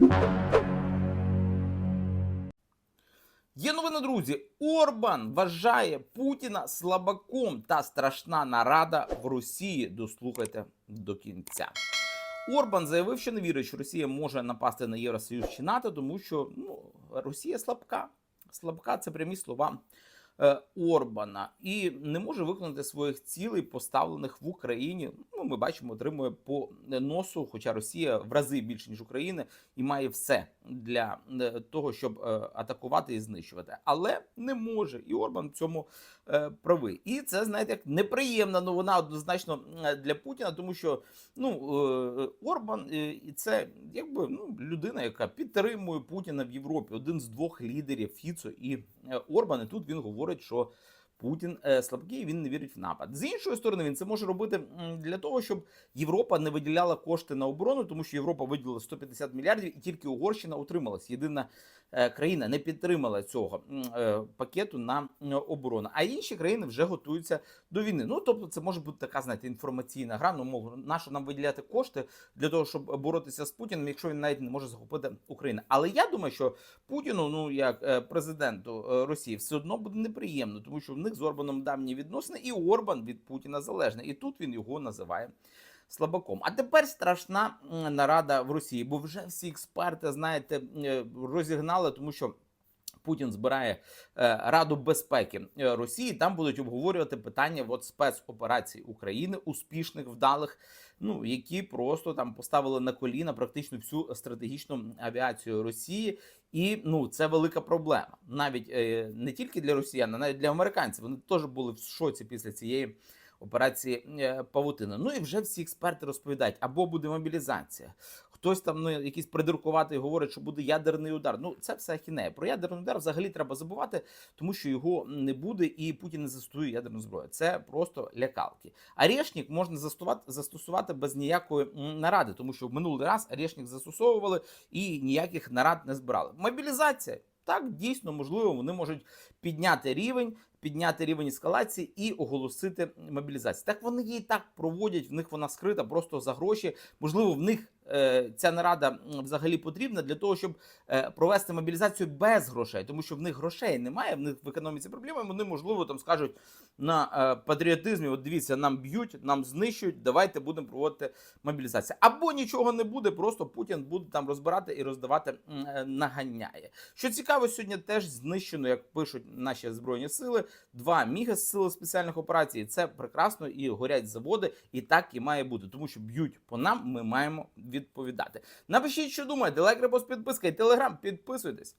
Є новина, друзі. Орбан вважає Путіна слабаком та страшна нарада в Росії. Дослухайте до кінця. Орбан заявив, що не вірить, що Росія може напасти на Євросоюз чи НАТО, тому що ну, Росія слабка. Слабка це прямі слова е, Орбана і не може виконати своїх цілей, поставлених в Україні. Ми бачимо, отримує по носу, хоча Росія в рази більше ніж Україна, і має все для е, того, щоб е, атакувати і знищувати, але не може. І Орбан в цьому е, правий. І це знаєте, як неприємна новина однозначно е, для Путіна, тому що ну е, Орбан е, і це якби ну людина, яка підтримує Путіна в Європі, один з двох лідерів Фіцо і е, Орбан. І тут він говорить, що. Путін е, слабкий, він не вірить в напад. З іншої сторони, він це може робити для того, щоб Європа не виділяла кошти на оборону, тому що Європа виділила 150 мільярдів, і тільки Угорщина утрималась. Єдина е, країна не підтримала цього е, пакету на оборону. А інші країни вже готуються до війни. Ну тобто, це може бути така, знаєте, інформаційна гра. Ну мов нащо нам виділяти кошти для того, щоб боротися з Путіним, якщо він навіть не може захопити Україну. Але я думаю, що Путіну, ну як президенту Росії, все одно буде неприємно, тому що в них з Орбаном давні відносини, і Орбан від Путіна залежний. І тут він його називає. Слабаком. А тепер страшна нарада в Росії, бо вже всі експерти, знаєте, е, розігнали, тому що Путін збирає е, Раду безпеки е, Росії. Там будуть обговорювати питання от спецоперацій України, успішних, вдалих, ну які просто там поставили на коліна практично всю стратегічну авіацію Росії. І ну це велика проблема, навіть е, не тільки для росіян, а навіть для американців. Вони теж були в шоці після цієї операції Павутина. Ну і вже всі експерти розповідають, або буде мобілізація. Хтось там ну якийсь придуркуватий говорить, що буде ядерний удар. Ну це все ахінея. Про ядерний удар взагалі треба забувати, тому що його не буде, і Путін не застосує ядерну зброю. Це просто лякалки. Арешник можна застосувати, застосувати без ніякої наради, тому що в минулий раз арешник застосовували і ніяких нарад не збирали. Мобілізація. Так, дійсно, можливо, вони можуть підняти рівень, підняти рівень ескалації і оголосити мобілізацію. Так вони її так проводять, в них вона скрита просто за гроші. Можливо, в них е, ця нарада взагалі потрібна для того, щоб е, провести мобілізацію без грошей, тому що в них грошей немає, в них в економіці проблеми. Вони можливо там скажуть на е, патріотизмі: от дивіться, нам б'ють, нам знищують. Давайте будемо проводити мобілізацію. Або нічого не буде, просто Путін буде там розбирати і роздавати е, наганяє. Що цікаво, сьогодні теж знищено, як пишуть наші збройні сили, два міги з сили спеціальних операцій. Це прекрасно і горять заводи, і так і має бути, тому що б'ють по нам. Ми маємо відповідати. Напишіть, що думаєте, лайк, репост, підписка і телеграм. Підписуйтесь.